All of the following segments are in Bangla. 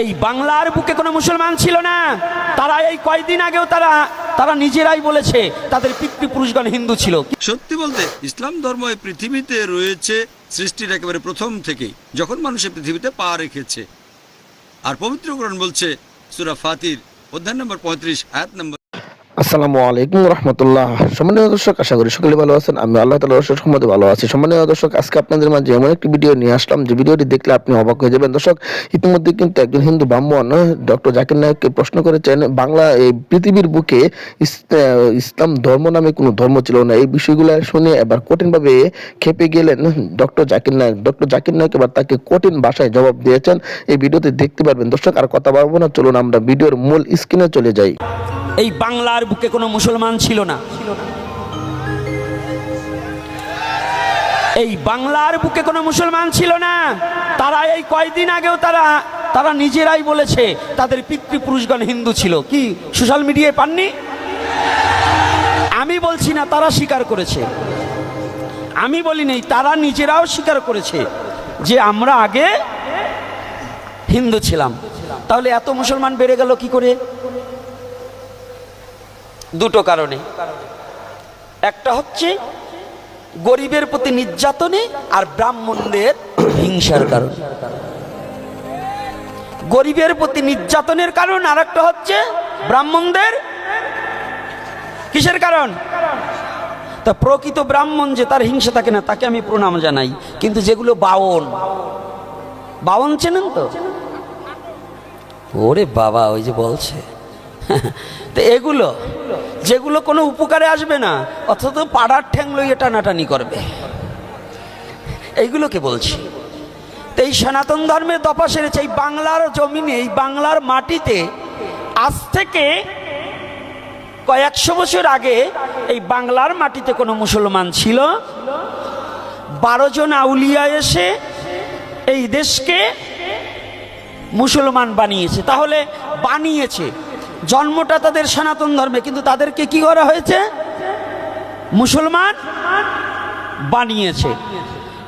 এই বাংলার বুকে কোনো মুসলমান ছিল না। তারা এই কয়দিন আগেও তারা তারা নিজেরাই বলেছে, তাদের পিতৃপুরুষগণ হিন্দু ছিল। সত্যি বলতে, ইসলাম ধর্ম এই পৃথিবীতে রয়েছে, সৃষ্টির একেবারে প্রথম থেকেই, যখন মানুষের পৃথিবীতে পা রেখেছে। আর পবিত্রকরণ বলছে, সুরা ফাতির, অধ্যায় নম্বর পঁয়ত্রিশ, আয়াত নম্বর আসসালামু আলাইকুম রহমতুল্লাহ। সম্মানীয় দর্শক, আশা করি সকলে ভালো আছেন। আমি আল্লাহ তালা রসের সম্মতে ভালো আছি। সম্মানীয় দর্শক, আজকে আপনাদের মাঝে এমন একটি ভিডিও নিয়ে আসলাম। যে ভিডিওটি দেখলে আপনি অবাক হয়ে যাবেন। দর্শক, ইতিমধ্যে কিন্তু একজন হিন্দু ব্রাহ্মণ, ডক্টর জাকির নায়ককে প্রশ্ন করেছেন, বাংলা এই পৃথিবীর বুকে ইসলাম ধর্ম নামে কোনো ধর্ম ছিল না? এই বিষয়গুলো শুনে এবার কঠিনভাবে খেপে গেলেন ডক্টর জাকির নায়ক। ডক্টর জাকির নায়ক এবার তাকে কঠিন ভাষায় জবাব দিয়েছেন। এই ভিডিওতে দেখতে পারবেন। দর্শক, আর কথা বলব না। চলুন আমরা ভিডিওর মূল স্ক্রিনে চলে যাই। এই বাংলার বুকে কোনো মুসলমান ছিল না। এই বাংলার বুকে কোনো মুসলমান ছিল না। তারা এই কয়দিন আগেও তারা তারা নিজেরাই বলেছে তাদের পিতৃপুরুষগণ হিন্দু ছিল। কি, সোশ্যাল মিডিয়ায় পাননি? আমি বলছি না, তারা স্বীকার করেছে। আমি বলি নেই, তারা নিজেরাও স্বীকার করেছে যে আমরা আগে হিন্দু ছিলাম। তাহলে এত মুসলমান বেড়ে গেল কি করে? দুটো কারণে। একটা হচ্ছে গরিবের প্রতি নির্যাতনে আর ব্রাহ্মণদের হিংসার কারণ। গরিবের প্রতি নির্যাতনের কারণ আর একটা হচ্ছে ব্রাহ্মণদের কিসের কারণ? তা প্রকৃত ব্রাহ্মণ যে তার হিংসা থাকে না, তাকে আমি প্রণাম জানাই। কিন্তু যেগুলো বাউন বাউন চেনেন তো? ওরে বাবা, ওই যে বলছে। তো এগুলো, যেগুলো কোনো উপকারে আসবে না, অথচ পাড়ার ঠ্যাং লইয়ে টানাটানি করবে। এইগুলোকে বলছি। তো এই সনাতন ধর্মের দফা সেরেছে এই বাংলার জমিনে, এই বাংলার মাটিতে আজ থেকে কয়েকশো বছর আগে এই বাংলার মাটিতে কোনো মুসলমান ছিল। বারো জন আউলিয়া এসে এই দেশকে মুসলমান বানিয়েছে, তাহলে বানিয়েছে। জন্মটা তাদের সনাতন ধর্মে, কিন্তু তাদেরকে কি করা হয়েছে? মুসলমান বানিয়েছে।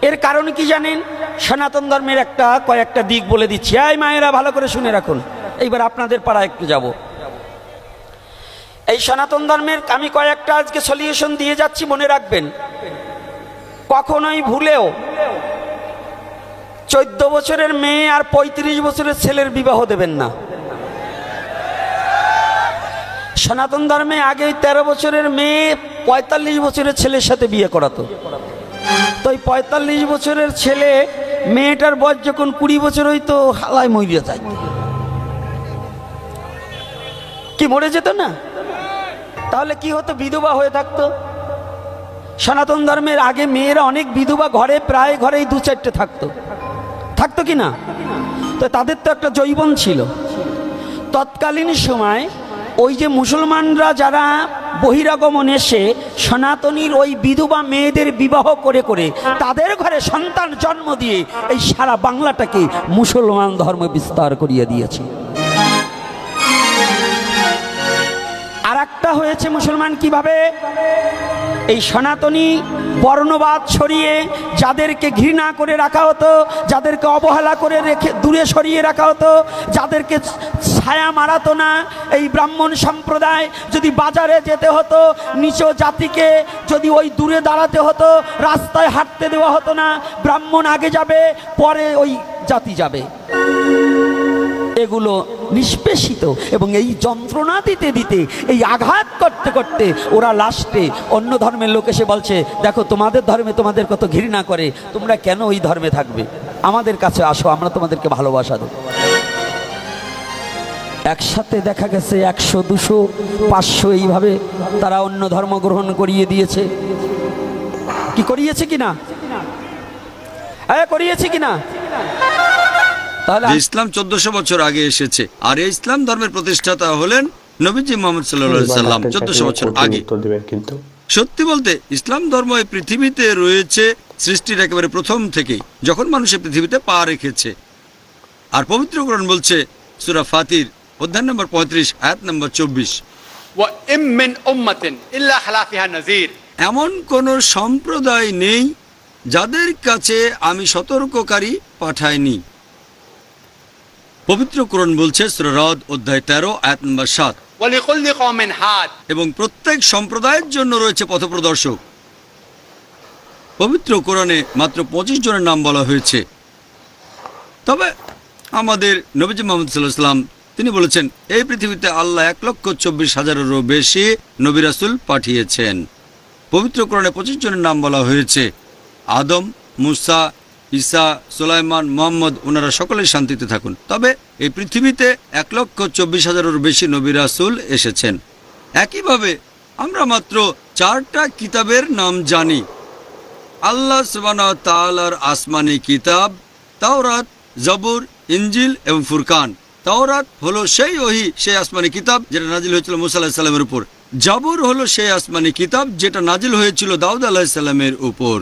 এর কারণ কি জানেন? সনাতন ধর্মের একটা কয়েকটা দিক বলে দিচ্ছি। এই মায়েরা, ভালো করে শুনে রাখুন। এইবার আপনাদের পাড়া একটু যাব। এই সনাতন ধর্মের আমি কয়েকটা আজকে সলিউশন দিয়ে যাচ্ছি, মনে রাখবেন। কখনোই ভুলেও চোদ্দ বছরের মেয়ে আর পঁয়ত্রিশ বছরের ছেলের বিবাহ দেবেন না। সনাতন ধর্মে আগে ওই তেরো বছরের মেয়ে, পঁয়তাল্লিশ বছরের ছেলের সাথে বিয়ে করাতো। তো ওই পঁয়তাল্লিশ বছরের ছেলে মেয়েটার বয়স যখন কুড়ি বছর হইতো, হালায় মরিয়া যায়। কি মরে যেত না? তাহলে কি হতো? বিধবা হয়ে থাকতো। সনাতন ধর্মের আগে মেয়েরা অনেক বিধবা ঘরে, প্রায় ঘরেই দু চারটে থাকতো। থাকতো কি না? তো তাদের তো একটা জৈবন ছিল। তৎকালীন সময় ওই যে মুসলমানরা যারা বহিরাগমন এসে সনাতনীর ওই বিধবা মেয়েদের বিবাহ করে করে তাদের ঘরে সন্তান জন্ম দিয়ে এই সারা বাংলাটাকে মুসলমান ধর্ম বিস্তার করিয়ে দিয়েছে। আর একটা হয়েছে মুসলমান কীভাবে? এই সনাতনী বর্ণবাদ ছড়িয়ে যাদেরকে ঘৃণা করে রাখা হতো, যাদেরকে অবহেলা করে রেখে দূরে সরিয়ে রাখা হতো, যাদেরকে ছায়া মারাতো না। এই ব্রাহ্মণ সম্প্রদায় যদি বাজারে যেতে হতো নিচ জাতিকে যদি ওই দূরে দাঁড়াতে হতো, রাস্তায় হাঁটতে দেওয়া হতো না, ব্রাহ্মণ আগে যাবে, পরে ওই জাতি যাবে। এগুলো নিষ্পেষিত এবং এই যন্ত্রণা দিতে দিতে, এই আঘাত করতে করতে ওরা লাস্টে অন্য ধর্মের লোক এসে বলছে, দেখো, তোমাদের ধর্মে তোমাদের কত ঘৃণা করে, তোমরা কেন ওই ধর্মে থাকবে? আমাদের কাছে আসো, আমরা তোমাদেরকে ভালোবাসা দেবো। একসাথে দেখা গেছে একশো দুশো পাঁচশো এইভাবে তারা অন্য ধর্ম গ্রহণ করিয়ে দিয়েছে। কি করিয়েছে কিনা হ্যাঁ করিয়েছে কিনা তাহলে ইসলাম চোদ্দশো বছর আগে এসেছে আর এই ইসলাম ধর্মের প্রতিষ্ঠাতা হলেন নবীজি মোহাম্মদ সাল্লাম চোদ্দশো বছর আগে। কিন্তু। সত্যি বলতে ইসলাম ধর্ম এই পৃথিবীতে রয়েছে সৃষ্টির একেবারে প্রথম থেকেই যখন মানুষ পৃথিবীতে পা রেখেছে। আর পবিত্র কোরআন বলছে সুরা ফাতির অধ্যায় নম্বর পঁয়ত্রিশ আয়াত নম্বর চব্বিশ। এমন কোন সম্প্রদায় নেই যাদের কাছে আমি সতর্ককারী পাঠাইনি। পবিত্র কোরণ বলছে শ্রদ অধ্যায় তেরো আয়াত নম্বর সাত। এবং প্রত্যেক সম্প্রদায়ের জন্য রয়েছে পথপ্রদর্শক। পবিত্র কোরণে মাত্র পঁচিশ জনের নাম বলা হয়েছে। তবে আমাদের নবীজ মোহাম্মদ সাল্লাহ সাল্লাম তিনি বলেছেন, এই পৃথিবীতে আল্লাহ এক লক্ষ চব্বিশ হাজারেরও বেশি নবিরাসুল পাঠিয়েছেন। পবিত্র কোরআনে পঁচিশ জনের নাম বলা হয়েছে, আদম, মুসা, ঈসা, সুলাইমান, মোহাম্মদ ওনারা সকলেই শান্তিতে থাকুন। তবে এই পৃথিবীতে এক লক্ষ চব্বিশ হাজারেরও বেশি নবিরাসুল এসেছেন। একইভাবে আমরা মাত্র চারটা কিতাবের নাম জানি। আল্লাহ সুবানা তালার আসমানি কিতাব, তাওরাত, জবুর ইঞ্জিল এবং ফুরকান। তাওরাত হলো সেই ওহি, সেই আসমানি কিতাব যেটা নাজিল হয়েছিল মুসা আল্লাহ সাল্লামের উপর। জাবর হলো সেই আসমানি কিতাব যেটা নাজিল হয়েছিল দাউদ আলাহ সাল্লামের উপর।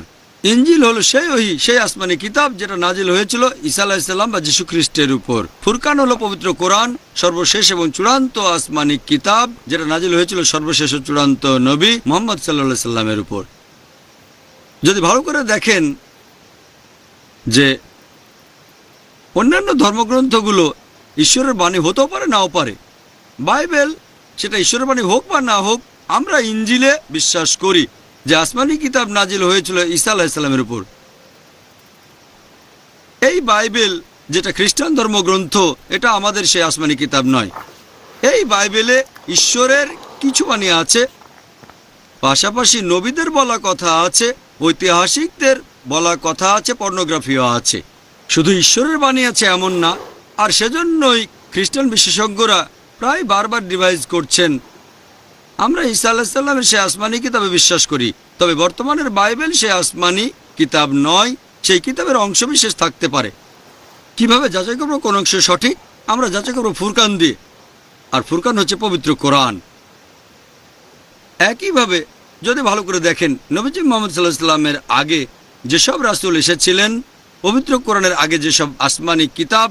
ইঞ্জিল হলো সেই ওহি, সেই আসমানি কিতাব যেটা নাজিল হয়েছিল ঈসা আলাহিসাল্লাম বা যীশু খ্রিস্টের উপর। ফুরকান হলো পবিত্র কোরআন, সর্বশেষ এবং চূড়ান্ত আসমানি কিতাব যেটা নাজিল হয়েছিল সর্বশেষ ও চূড়ান্ত নবী মোহাম্মদ সাল্লাহ সাল্লামের উপর। যদি ভালো করে দেখেন যে অন্যান্য ধর্মগ্রন্থগুলো ঈশ্বরের বাণী হতেও পারে, নাও পারে। বাইবেল সেটা ঈশ্বরের বাণী হোক বা না হোক, আমরা ইঞ্জিলে বিশ্বাস করি যে আসমানি কিতাব নাজিল হয়েছিল ঈসা আলাহিসাল্লামের উপর। এই বাইবেল যেটা খ্রিস্টান ধর্মগ্রন্থ, এটা আমাদের সেই আসমানি কিতাব নয়। এই বাইবেলে ঈশ্বরের কিছু বাণী আছে, পাশাপাশি নবীদের বলা কথা আছে, ঐতিহাসিকদের বলা কথা আছে, পর্নোগ্রাফিও আছে। শুধু ঈশ্বরের বাণী আছে এমন না আর সেজন্যই খ্রিস্টান বিশেষজ্ঞরা প্রায় বারবার ডিভাইস করছেন। আমরা ঈসা আল্লাহ সাল্লামের সে আসমানি কিতাবে বিশ্বাস করি, তবে বর্তমানের বাইবেল সে আসমানি কিতাব নয়, সেই কিতাবের অংশবিশেষ থাকতে পারে। কীভাবে যাচাই করব কোন অংশ সঠিক? আমরা যাচাই করব ফুরকান দিয়ে। আর ফুরকান হচ্ছে পবিত্র কোরআন। একইভাবে যদি ভালো করে দেখেন, নবীজি মোহাম্মদ সাল্লাহ সাল্লামের আগে যেসব রাসুল এসেছিলেন, পবিত্র কোরআনের আগে যেসব আসমানি কিতাব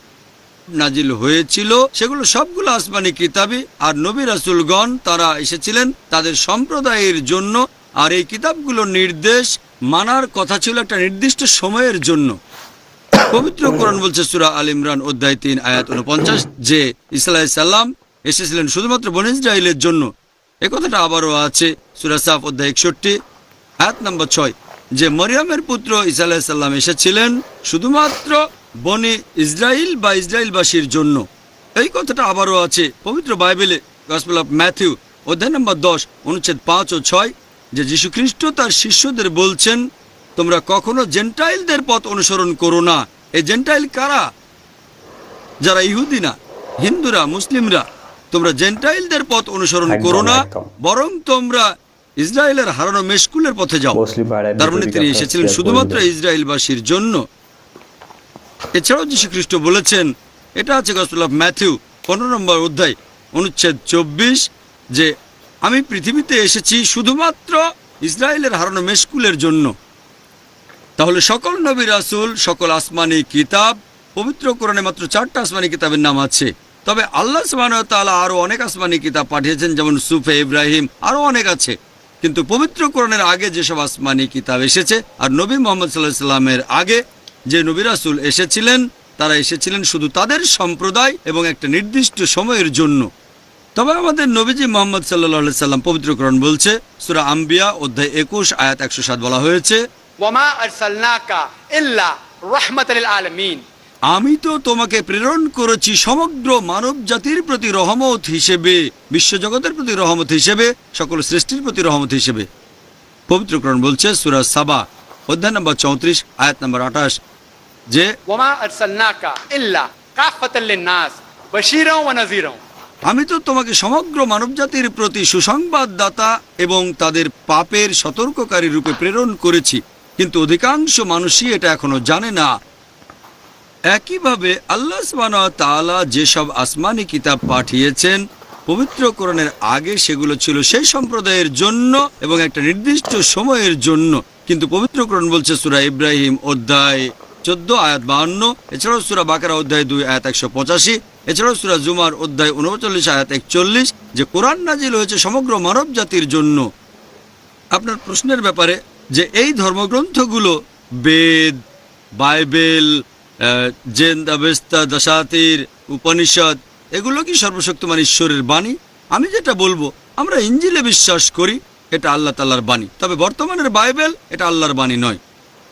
নাজিল হয়েছিল, সেগুলো সবগুলো আসমানি কিতাবই, আর নবী রাসুলগণ তারা এসেছিলেন তাদের সম্প্রদায়ের জন্য, আর এই কিতাবগুলোর নির্দেশ মানার কথা ছিল একটা নির্দিষ্ট সময়ের জন্য। পবিত্র কোরআন বলছে সুরা আল ইমরান অধ্যায় তিন, আয়াত উনপঞ্চাশ, যে ইসলাহ সাল্লাম এসেছিলেন শুধুমাত্র বন ইসরায়েলের জন্য। এ কথাটা আবারও আছে সুরা সাফ অধ্যায় একষট্টি, আয়াত নম্বর ছয়, যে মরিয়মের পুত্র ইসা আলাহিসাল্লাম এসেছিলেন শুধুমাত্র বনে ইসরায়েল বা ইসরায়েলবাসীর জন্য। এই কথাটা আবারও আছে পবিত্র বাইবেলে গসপেল অফ ম্যাথিউ অধ্যায় নম্বর দশ অনুচ্ছেদ পাঁচ ও ছয় যে যীশুখ্রিস্ট তার শিষ্যদের বলছেন তোমরা কখনো জেন্টাইলদের পথ অনুসরণ করো না। এই জেন্টাইল কারা? যারা ইহুদি না হিন্দুরা মুসলিমরা তোমরা জেন্টাইলদের পথ অনুসরণ করো না বরং তোমরা ইসরায়েলের হারানো মেশকুলের পথে যাও। তার মানে তিনি এসেছিলেন শুধুমাত্র। ইসরায়েলবাসীর জন্য। এছাড়াও যীশু খ্রিস্ট বলেছেন, এটা আছে গসপেল অফ ম্যাথিউ পনেরো নম্বর অধ্যায়, অনুচ্ছেদ চব্বিশ, যে আমি পৃথিবীতে এসেছি শুধুমাত্র ইসরায়েলের হারানো মেশকুলের জন্য। তাহলে সকল নবী রাসুল, সকল আসমানি কিতাব, পবিত্র কোরআনে মাত্র চারটা আসমানি কিতাবের নাম আছে। তবে আল্লাহ সুবহানাহু ওয়া তাআলা আরও অনেক আসমানি কিতাব পাঠিয়েছেন, যেমন সুফে ইব্রাহিম আরও অনেক আছে। কিন্তু পবিত্র কোরআনের আগে যেসব আসমানি কিতাব এসেছে, আর নবী মোহাম্মদ সাল্লাহ সাল্লামের আগে যে নবিরাসুল এসেছিলেন তারা এসেছিলেন শুধু তাদের সম্প্রদায় এবং একটা নির্দিষ্ট সময়ের জন্য। তবে আমাদের নবীজি মোহাম্মদ সাল্লাহ সাল্লাম পবিত্রকরণ বলছে সুরা আম্বিয়া অধ্যায় একুশ আয়াত একশো সাত বলা হয়েছে আমি তো তোমাকে প্রেরণ করেছি সমগ্র মানব জাতির প্রতি রহমত হিসেবে বিশ্বজগতের প্রতি রহমত হিসেবে সকল সৃষ্টির প্রতি রহমত হিসেবে। পবিত্রকরণ বলছে সুরা সাবা অধ্যায় নম্বর চৌত্রিশ আয়াত নম্বর আঠাশ যে আমি তো তোমাকে সমগ্র মানবজাতির প্রতি সুসংবাদদাতা এবং তাদের পাপের সতর্ককারী রূপে প্রেরণ করেছি কিন্তু অধিকাংশ মানুষই এটা এখনও জানে না। একইভাবে আল্লাহ তালা যেসব আসমানি কিতাব পাঠিয়েছেন পবিত্রকরণের আগে সেগুলো ছিল সেই সম্প্রদায়ের জন্য এবং একটা নির্দিষ্ট সময়ের জন্য। কিন্তু পবিত্রকরণ বলছে সুরা ইব্রাহিম অধ্যায় চোদ্দ, আয়াত বাহান্ন, এছাড়াও সুরা বাকারা অধ্যায় দুই, আয়াত একশো পঁচাশি, এছাড়াও সুরা জুমার অধ্যায় উনচল্লিশ আয়াত একচল্লিশ, যে কোরআন নাজিল হয়েছে সমগ্র মানব জাতির জন্য। আপনার প্রশ্নের ব্যাপারে যে এই ধর্মগ্রন্থগুলো বেদ, বাইবেল জেন দাবেস্তা দশাতির, উপনিষদ, এগুলো কি সর্বশক্তিমান ঈশ্বরের বাণী? আমি যেটা বলব, আমরা ইঞ্জিলে বিশ্বাস করি এটা আল্লাহ তাল্লার বাণী। তবে বর্তমানের বাইবেল এটা আল্লাহর বাণী নয়।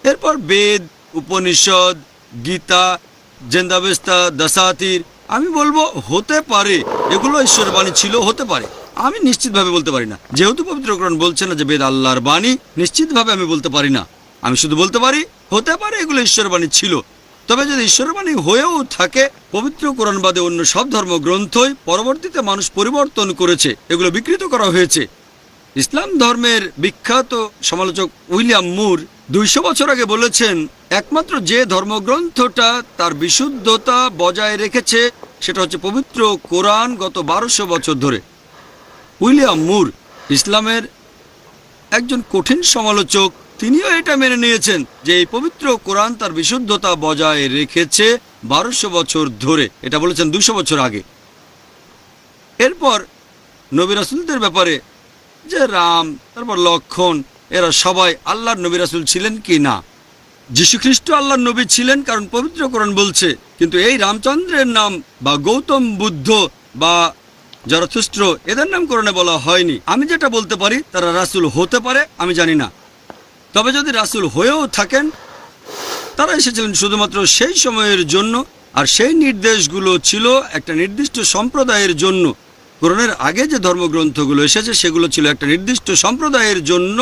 এরপর বেদ উপনিষদ, গীতা, জেন্দাবেস্তা দশাতির আমি বলব হতে পারে। এগুলো ঈশ্বরের বাণী ছিল, হতে পারে। আমি নিশ্চিতভাবে বলতে পারি না। যেহেতু পবিত্রকরণ বলছে না যে বেদ আল্লাহর বাণী, নিশ্চিতভাবে আমি বলতে পারি না। আমি শুধু বলতে পারি, হতে পারে এগুলো ঈশ্বরের বাণী ছিল। তবে যদি ঈশ্বরের বাণী হয়েও থাকে, পবিত্র কোরআন বাদে অন্য সব ধর্মগ্রন্থই পরবর্তীতে মানুষ পরিবর্তন করেছে, এগুলো বিকৃত করা হয়েছে। ইসলাম ধর্মের বিখ্যাত সমালোচক উইলিয়াম মুর দুইশো বছর আগে বলেছেন একমাত্র যে ধর্মগ্রন্থটা তার বিশুদ্ধতা বজায় রেখেছে, সেটা হচ্ছে পবিত্র কোরআন গত বারোশো বছর ধরে। উইলিয়াম মুর, ইসলামের একজন কঠিন সমালোচক, তিনিও এটা মেনে নিয়েছেন যে এই পবিত্র কোরআন তার বিশুদ্ধতা বজায় রেখেছে বারোশো বছর ধরে। এটা বলেছেন দুশো বছর আগে। এরপর নবী রাসুলদের ব্যাপারে যে রাম, তারপর লক্ষণ, এরা সবাই আল্লাহর নবী রাসুল ছিলেন কি না? যীশুখ্রিস্ট আল্লাহ নবী ছিলেন, কারণ পবিত্র কোরআন বলছে, কিন্তু এই রামচন্দ্রের নাম বা গৌতম বুদ্ধ বা জরথুস্ট্র এদের নাম কোরআনে বলা হয়নি। আমি যেটা বলতে পারি, তারা রাসুল হতে পারে, আমি জানি না। তবে যদি রাসুল হয়েও থাকেন, তারা এসেছিলেন শুধুমাত্র সেই সময়ের জন্য, আর সেই নির্দেশগুলো ছিল একটা নির্দিষ্ট সম্প্রদায়ের জন্য। কোরআনের আগে যে ধর্মগ্রন্থগুলো এসেছে, সেগুলো ছিল একটা নির্দিষ্ট সম্প্রদায়ের জন্য,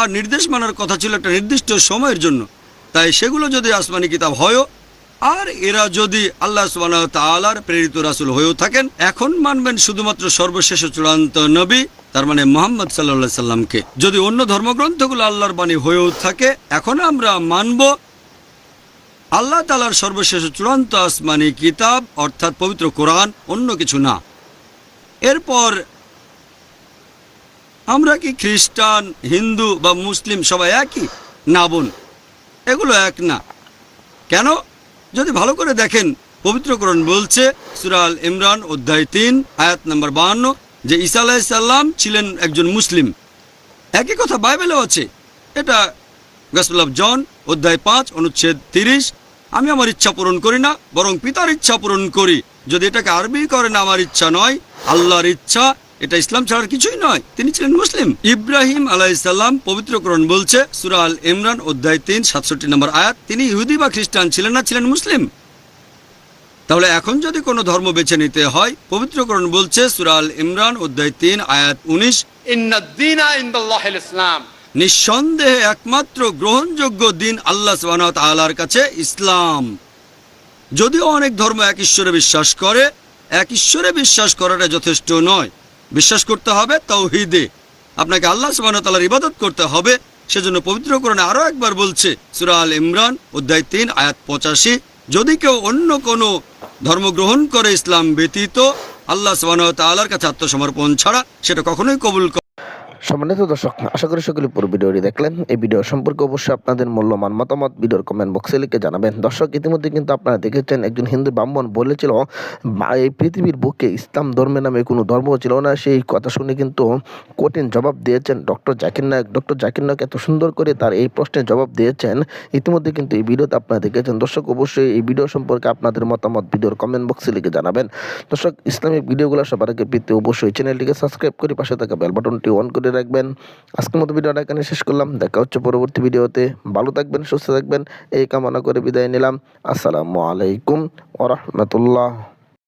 আর নির্দেশ মানার কথা ছিল একটা নির্দিষ্ট সময়ের জন্য। তাই সেগুলো যদি আসমানি কিতাব হয়ও, আর এরা যদি আল্লাহ সুবাহ প্রেরিত রাসুল হয়েও থাকেন, এখন মানবেন শুধুমাত্র সর্বশেষ চূড়ান্ত নবী, তার মানে মোহাম্মদ সাল্লা সাল্লামকে। যদি অন্য ধর্মগ্রন্থগুলো আল্লাহর বাণী হয়েও থাকে, এখন আমরা মানব আল্লাহ তালার সর্বশেষ চূড়ান্ত আসমানি কিতাব, অর্থাৎ পবিত্র কোরআন, অন্য কিছু না। এরপর আমরা কি খ্রিস্টান, হিন্দু বা মুসলিম সবাই একই? না বোন। এগুলো এক না। কেন? যদি ভালো করে দেখেন পবিত্রকরণ বলছে সুরাল ইমরান, অধ্যায় তিন, আয়াত নম্বর বাহান্ন, যে ঈসা আলাহিসাল্লাম ছিলেন একজন মুসলিম। একই কথা বাইবেলেও আছে। এটা গসপেল অফ জন অধ্যায় পাঁচ, অনুচ্ছেদ তিরিশ। আমি আমার ইচ্ছা পূরণ করি না, বরং পিতার ইচ্ছা পূরণ করি। যদি এটাকে আরবি করেন আমার ইচ্ছা নয়, আল্লাহর ইচ্ছা এটা ইসলাম ছাড়ার কিছুই নয়। তিনি ছিলেন মুসলিম। ইব্রাহিম আলাহিসাল্লাম পবিত্রকরণ বলছে সুরাল ইমরান অধ্যায় তিন সাতষট্টি নম্বর আয়াত তিনি ইহুদি বা খ্রিস্টান ছিলেন না ছিলেন মুসলিম। তাহলে এখন যদি কোনো ধর্ম বেছে নিতে হয় পবিত্রকরণ বলছে সুরাল ইমরান অধ্যায় তিন আয়াত উনিশ ইসলাম। নিঃসন্দেহে একমাত্র গ্রহণযোগ্য দিন আল্লাহ তালার কাছে ইসলাম। যদিও অনেক ধর্ম এক ঈশ্বরে বিশ্বাস করে এক ঈশ্বরে বিশ্বাস করাটা যথেষ্ট নয়। বিশ্বাস করতে হবে তাওহীদে আপনাকে আল্লাহ সুবাহতালার ইবাদত করতে হবে। সেজন্য পবিত্র কোরআনে আরও একবার বলছে, সুরা আল ইমরান, অধ্যায় তিন, আয়াত পঁচাশি, যদি কেউ অন্য কোনো ধর্ম গ্রহণ করে ইসলাম ব্যতীত, আল্লাহ সুবাহ ওয়া তাআলার কাছে আত্মসমর্পণ ছাড়া, সেটা কখনোই কবুল সম্মানিত দর্শক, আশা করি সকলে পুরো ভিডিওটি দেখলেন। এই ভিডিও সম্পর্কে অবশ্যই আপনাদের মূল্যবান মতামত ভিডিওর কমেন্ট বক্সে লিখে জানাবেন। দর্শক, ইতিমধ্যে কিন্তু আপনারা দেখেছেন, একজন হিন্দু ব্রাহ্মণ বলেছিল "বা- এই পৃথিবীর বুকে ইসলাম ধর্মের নামে কোনো ধর্ম ছিল না। সেই কথা শুনে কিন্তু কঠিন জবাব দিয়েছেন ডক্টর জাকির নায়ক। ডক্টর জাকির নায়ক এত সুন্দর করে তার এই প্রশ্নের জবাব দিয়েছেন, ইতিমধ্যে কিন্তু এই ভিডিওতে আপনারা দেখেছেন। দর্শক, অবশ্যই এই ভিডিও সম্পর্কে আপনাদের মতামত ভিডিওর কমেন্ট বক্সে লিখে জানাবেন। দর্শক, ইসলামিক ভিডিওগুলো সবার আগে পেতে অবশ্যই চ্যানেলটিকে সাবস্ক্রাইব করে পাশে থাকা বেল বাটনটি অন করে রাখবেন। আজকের মতো ভিডিওটা এখানে শেষ করলাম। দেখা হচ্ছে পরবর্তী ভিডিওতে। ভালো থাকবেন, সুস্থ থাকবেন। এই কামনা করে বিদায় নিলাম। আসসালামু আলাইকুম ওরহমতুল্লাহ